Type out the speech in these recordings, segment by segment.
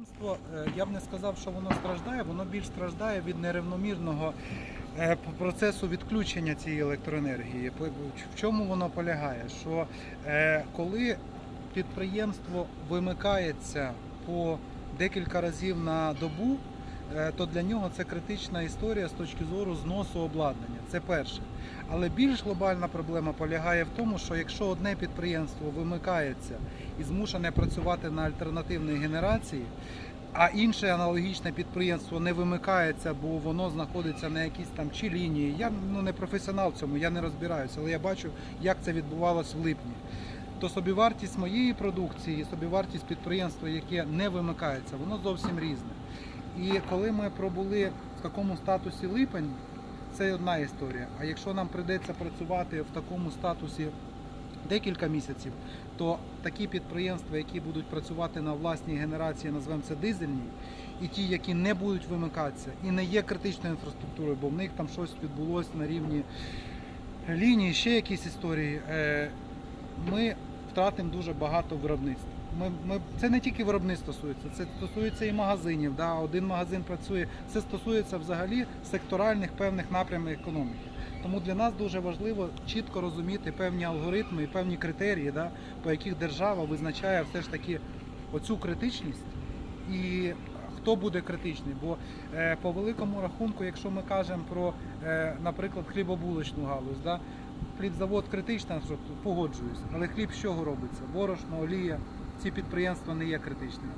Е, Я б не сказав, що воно страждає, воно більш страждає від нерівномірного е, процесу відключення цієї електроенергії. В чому воно полягає? Що е, коли підприємство вимикається по декілька разів на добу, то для нього це критична історія з точки зору зносу обладнання. Це перше. Але більш глобальна проблема полягає в тому, що якщо одне підприємство вимикається і змушене працювати на альтернативній генерації, а інше аналогічне підприємство не вимикається, бо воно знаходиться на якійсь там чи лінії. Я ну не професіонал в цьому, я не розбираюся, але я бачу, як це відбувалось в липні. То собівартість моєї продукції, собівартість підприємства, яке не вимикається, воно зовсім різне. І коли ми пробули в такому статусі липень, це одна історія. А якщо нам прийдеться працювати в такому статусі декілька місяців, то такі підприємства, які будуть працювати на власній генерації, назвемо це дизельній, і ті, які не будуть вимикатися, і не є критичною інфраструктурою, бо в них там щось відбулося на рівні лінії, ще якісь історії, е, ми втратимо дуже багато виробництва. Ми, ми, це не тільки виробництво стосується, це стосується і магазинів. Да? Один магазин працює. Це стосується взагалі секторальних певних напрямів економіки. Тому для нас дуже важливо чітко розуміти певні алгоритми і певні критерії, да, по яких держава визначає все ж таки оцю критичність і хто буде критичний. Бо е, по великому рахунку, якщо ми кажемо про, е, наприклад, хлібобулочну галузь, да, хлібзавод критична, погоджуюсь, але хліб з чого робиться? Борошно, олія, ці підприємства не є критичними.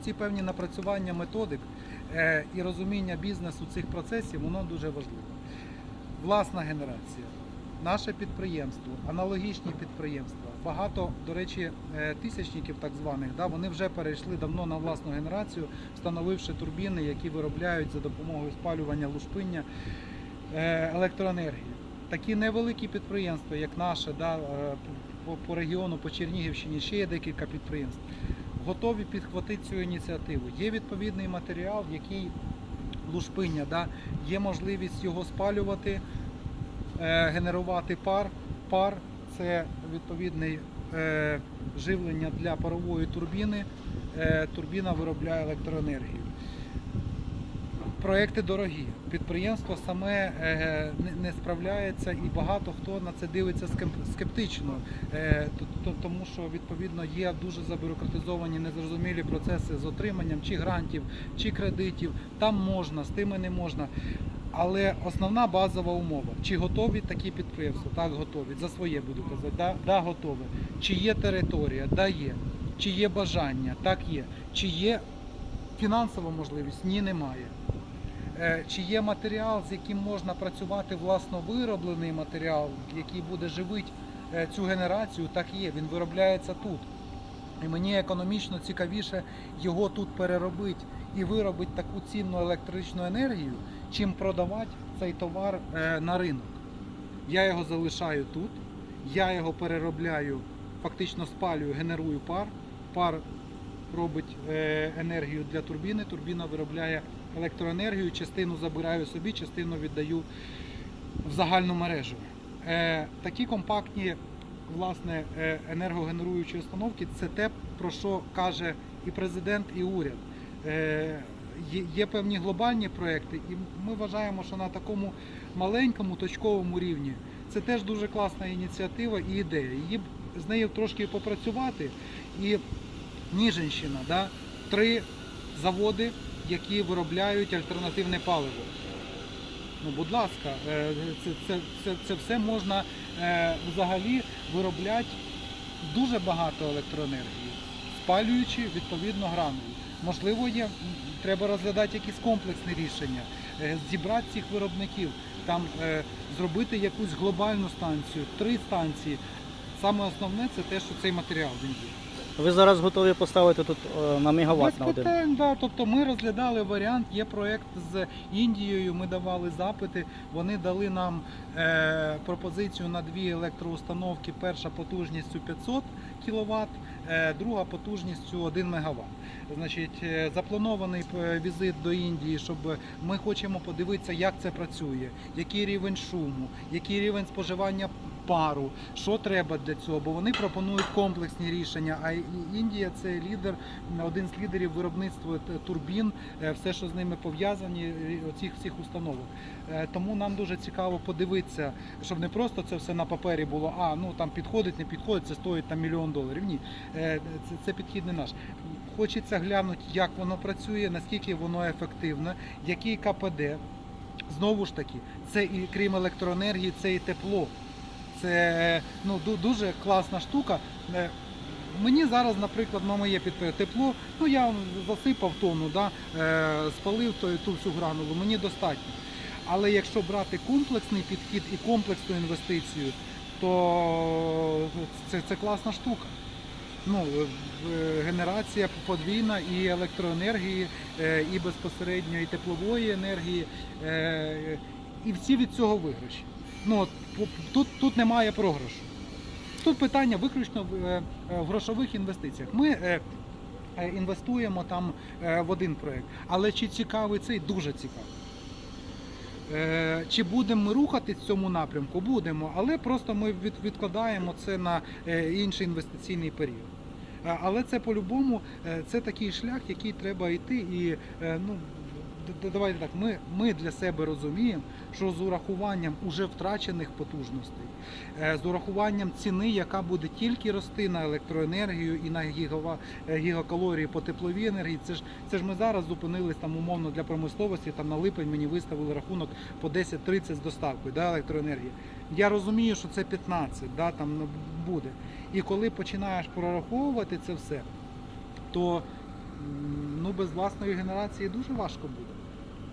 Оці певні напрацювання методик е, і розуміння бізнесу цих процесів, воно дуже важливо. Власна генерація, наше підприємство, аналогічні підприємства. Багато, до речі, е, тисячників так званих, да, вони вже перейшли давно на власну генерацію, встановивши турбіни, які виробляють за допомогою спалювання лушпиння е, електроенергії. Такі невеликі підприємства, як наше, да, по, по регіону, по Чернігівщині, ще є декілька підприємств, готові підхватити цю ініціативу. Є відповідний матеріал, який лушпиння, да, є можливість його спалювати, е, генерувати пар. Пар це відповідне е, живлення для парової турбіни. Е, турбіна виробляє електроенергію. Проекти дорогі. Підприємство саме е, не- справляється і багато хто на це дивиться скептично, е, тому що відповідно є дуже забюрократизовані незрозумілі процеси з отриманням чи грантів, чи кредитів. Там можна, з тими не можна. Але основна базова умова: чи готові такі підприємства? Так, готові. За своє буду казати. Да, да готові. Чи є територія? Да, є. Чи є бажання? Так є. Чи є фінансова можливість? Ні, немає. Е, Чи є матеріал, з яким можна працювати власно вироблений матеріал, який буде живити е, цю генерацію? Так є. Він виробляється тут. І мені економічно цікавіше його тут переробити і виробити таку цінну електричну енергію, чим продавати цей товар е, на ринок. Я його залишаю тут, я його переробляю, фактично спалюю, генерую пар. Пар робить енергію для турбіни, турбіна виробляє електроенергію, частину забираю собі, частину віддаю в загальну мережу. Е, такі компактні власне, е, енергогенеруючі установки це те, про що каже і президент, і уряд. Е, Є, певні глобальні проекти, і ми вважаємо, що на такому маленькому точковому рівні це теж дуже класна ініціатива і ідея. Її з нею трошки попрацювати. І Ніжинщина, да, три заводи, які виробляють альтернативне паливо. Ну, будь ласка, е, це, це, це, це все можна е, взагалі виробляти дуже багато електроенергії, спалюючи відповідно гранули. Можливо, є, треба розглядати якісь комплексні рішення, е, зібрати цих виробників, там зробити якусь глобальну станцію, три станції. Саме основне це те, що цей матеріал він є. Ви зараз готові поставити тут е, на мегаватт Без на один? питань, да. Тобто ми розглядали варіант, є проєкт з Індією, ми давали запити, вони дали нам е, пропозицію на дві електроустановки. Перша потужністю 500 кВт, е, друга потужністю 1 МВт. Значить, е, запланований е, візит до Індії, щоб ми хочемо подивитися, як це працює, який рівень шуму, який рівень споживання пару, що треба для цього, бо вони пропонують комплексні рішення. А Індія це лідер, один з лідерів виробництва турбін, е, все, що з ними пов'язані, оцих всіх установок. Е, Тому нам дуже цікаво подивитися, щоб не просто це все на папері було, а ну там підходить, не підходить, це стоїть там мільйон доларів. Ні, Е, це, це підхід не наш. Хочеться глянути, як воно працює, наскільки воно ефективне, який КПД. Знову ж таки, це і крім електроенергії, це і тепло. Це ну, дуже класна штука. Е, Мені зараз, наприклад, на моє підприємство тепло, ну я засипав тонну, да, е, спалив ту, ту всю гранулу, мені достатньо. Але якщо брати комплексний підхід і комплексну інвестицію, то це, це класна штука. Ну, генерація подвійна і електроенергії, е, і безпосередньо і теплової енергії, і всі від цього виграші. Ну, тут, тут немає програшу. Тут питання виключно в, е, е, в грошових інвестиціях. Ми е, інвестуємо там в один проєкт. Але чи цікавий цей? Дуже цікавий. Чи будемо ми рухатись в цьому напрямку? Будемо, але просто ми від, відкладаємо це на інший інвестиційний період. Але це по-любому це такий шлях, який треба йти. І ну давайте так. Ми, ми для себе розуміємо, що з урахуванням уже втрачених потужностей, е, з урахуванням ціни, яка буде тільки рости на електроенергію і на гігава, е, гігакалорії по тепловій енергії. Це ж це ж ми зараз зупинились там умовно для промисловості. Там на липень мені виставили рахунок по 10-30 з доставкою да, електроенергії. Я розумію, що це 15, да, там ну, буде. І коли починаєш прораховувати це все, то ну, без власної генерації дуже важко буде.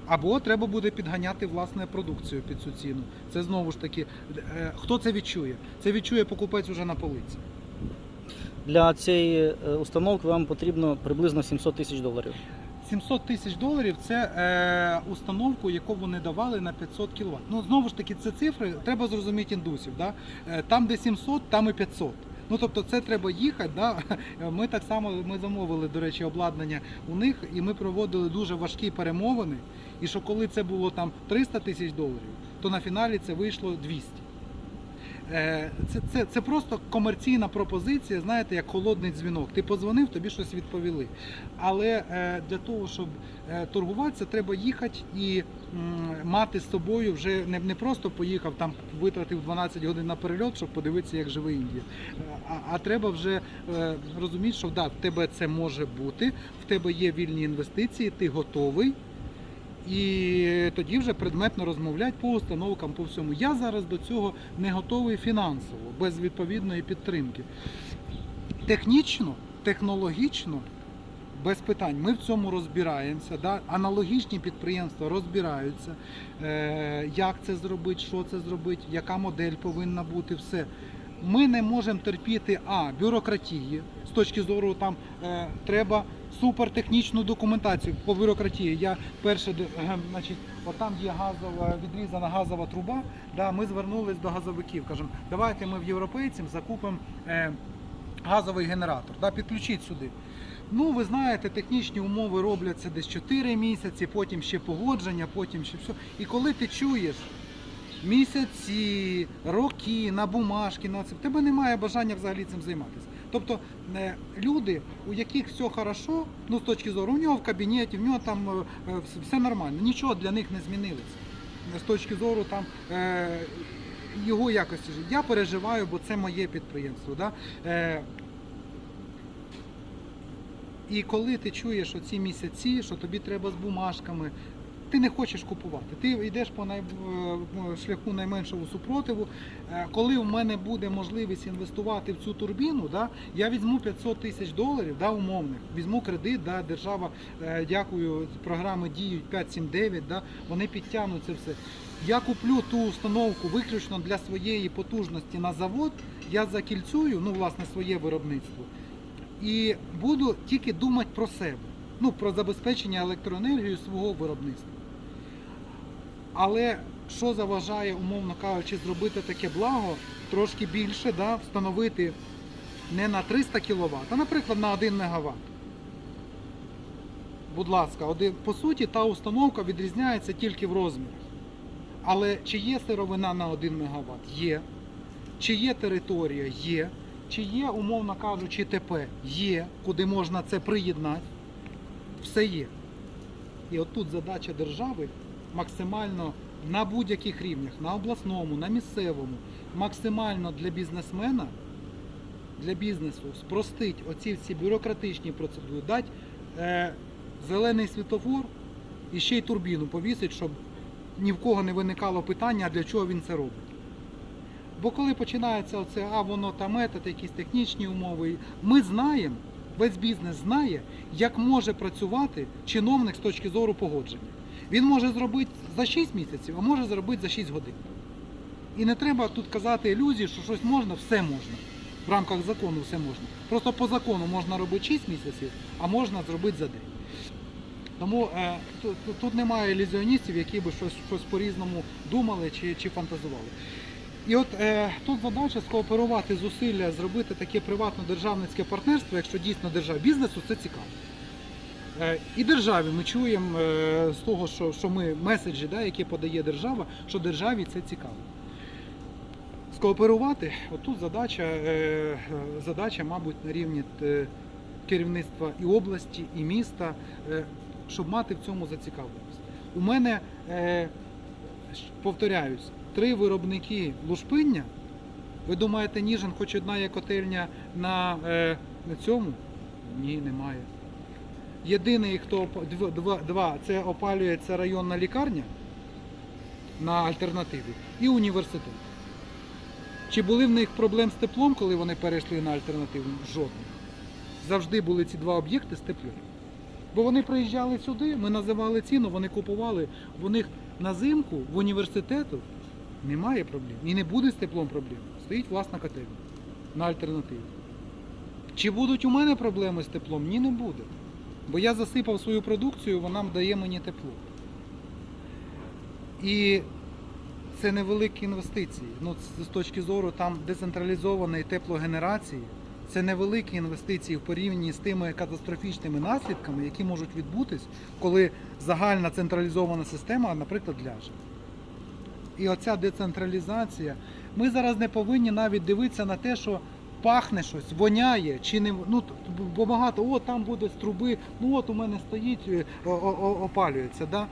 Або треба буде підганяти власне продукцію під цю ціну. Це знову ж таки, е, хто це відчує? Це відчує покупець уже на полиці. Для цієї е, установки вам потрібно приблизно 700 тисяч доларів. 700 тисяч доларів це е, установку, яку вони давали на 500 кВт. Ну знову ж таки, це цифри, треба зрозуміти індусів. Да? Е, там, де 700, там і 500. Ну тобто це треба їхати. Да? Ми так само ми замовили, до речі, обладнання у них, і ми проводили дуже важкі перемовини. І що коли це було там 300 тисяч доларів, то на фіналі це вийшло 200. Е, Це, це, це просто комерційна пропозиція, знаєте, як холодний дзвінок. Ти подзвонив, тобі щось відповіли. Але е, для того, щоб е, торгуватися, треба їхати і мати з собою вже не, не просто поїхав, там витратив 12 годин на перельот, щоб подивитися, як живе Індія. А, а треба вже розуміти, що да, в тебе це може бути, в тебе є вільні інвестиції, ти готовий. І тоді вже предметно розмовляти по установкам, по всьому. Я зараз до цього не готовий фінансово, без відповідної підтримки. Технічно, технологічно, без питань. Ми в цьому розбираємося. Да? Аналогічні підприємства розбираються, е, як це зробити, що це зробити, яка модель повинна бути, все. Ми не можемо терпіти а бюрократії з точки зору там е, треба супертехнічну документацію по бюрократії. Я перше, де- е, значить, отам є газова відрізана газова труба. Да, ми звернулись до газовиків. кажемо, давайте ми в європейців закупимо е, газовий генератор. Да, підключіть сюди. Ну, ви знаєте, технічні умови робляться десь 4 місяці, потім ще погодження, потім ще все. І коли ти чуєш місяці, роки на бумажки, на це, в тебе немає бажання взагалі цим займатися. Тобто е, люди, у яких все хорошо, ну з точки зору, у нього в кабінеті, в нього там е, е, все- нормально, нічого для них не змінилося. З точки зору там. Його якості життя. Я переживаю, бо це моє підприємство. Да? І коли ти чуєш оці місяці, що тобі треба з бумажками, ти не хочеш купувати. Ти йдеш по най... е, шляху найменшого супротиву. Е, Коли в мене буде можливість інвестувати в цю турбіну, да, я візьму 500 тисяч доларів да, умовних, візьму кредит, да, держава, е, дякую, програми діють 5-7-9, да, вони підтягнуть це все. Я куплю ту установку виключно для своєї потужності на завод, я закільцюю, ну, власне, своє виробництво і буду тільки думати про себе, ну про забезпечення електроенергією свого виробництва. Але що заважає, умовно кажучи, зробити таке благо трошки більше, да, встановити не на 300 кВт, а, наприклад, на 1 МВт. Будь ласка, один, по суті, та установка відрізняється тільки в розмірах. Але чи є сировина на 1 МВт? Є. Чи є територія? Є. Чи є, умовно кажучи, ТП? Є, куди можна це приєднати. Все є. І отут задача держави максимально на будь-яких рівнях, на обласному, на місцевому, максимально для бізнесмена, для бізнесу спростить оці всі бюрократичні процедури, дати е, зелений світофор і ще й турбіну повісить, щоб ні в кого не виникало питання, а для чого він це робить. Бо коли починається оце, а воно там етат, якісь технічні умови, ми знаємо, весь бізнес знає, як може працювати чиновник з точки зору погодження. Він може зробити за 6 місяців, а може зробити за 6 годин. І не треба тут казати ілюзії, що щось можна, все можна. В рамках закону все можна. Просто по закону можна робити 6 місяців, а можна зробити за день. Тому е, тут, тут- немає ілюзіоністів, які би щось, щось по-різному думали чи, чи фантазували. І от е, тут задача скооперувати зусилля, зробити таке приватно-державницьке партнерство, якщо дійсно держава бізнесу це цікаво. Е, і державі ми чуємо е, з того, що, що ми меседжі, да, які подає держава, що державі це цікаво. Скооперувати, отут задача, е, задача, мабуть, на рівні керівництва і області, і міста, щоб мати в цьому зацікавленість. У мене, повторяюсь, три виробники лушпиння. Ви думаєте, Ніжин хоч одна є котельня на, на цьому? Ні, немає. Єдиний, хто два, це опалюється районна лікарня на альтернативі і університет. Чи були в них проблем з теплом, коли вони перейшли на альтернативу? Жодних. Завжди були ці два об'єкти з теплом. Бо вони приїжджали сюди, ми називали ціну, вони купували. В них на зимку в університету немає проблем. І не буде з теплом проблем. Стоїть власна котельня на альтернативі. Чи будуть у мене проблеми з теплом? Ні, не буде. Бо я засипав свою продукцію, вона дає мені тепло. І це невеликі інвестиції. Ну, з точки зору там децентралізованої теплогенерації, це невеликі інвестиції в порівнянні з тими катастрофічними наслідками, які можуть відбутись, коли загальна централізована система, наприклад, ляже. І оця децентралізація. Ми зараз не повинні навіть дивитися на те, що пахне щось, воняє, чи не ну бо багато, о, там буде з труби, ну от у мене стоїть, е, о- о- опалюється. Да?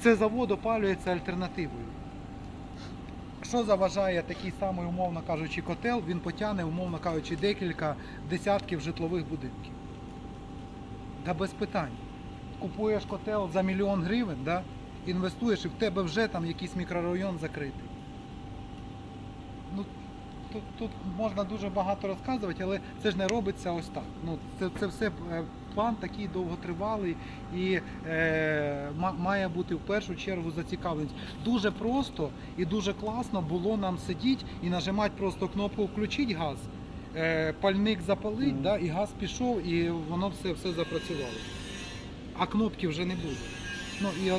Це завод опалюється альтернативою. Що заважає такий самий, умовно кажучи, котел, він потягне, умовно кажучи, декілька десятків житлових будинків. Та без питань. Купуєш котел за мільйон гривень, да? інвестуєш і в тебе вже там якийсь мікрорайон закритий. Тут, тут можна дуже багато розказувати, але це ж не робиться ось так. Ну, це, це все е, план такий довготривалий і е, має бути в першу чергу зацікавленість. Дуже просто і дуже класно було нам сидіти і нажимати просто кнопку включити газ, е, пальник запалить, Мгм. да, і газ пішов, і воно все, все запрацювало. А кнопки вже не буде. Ну і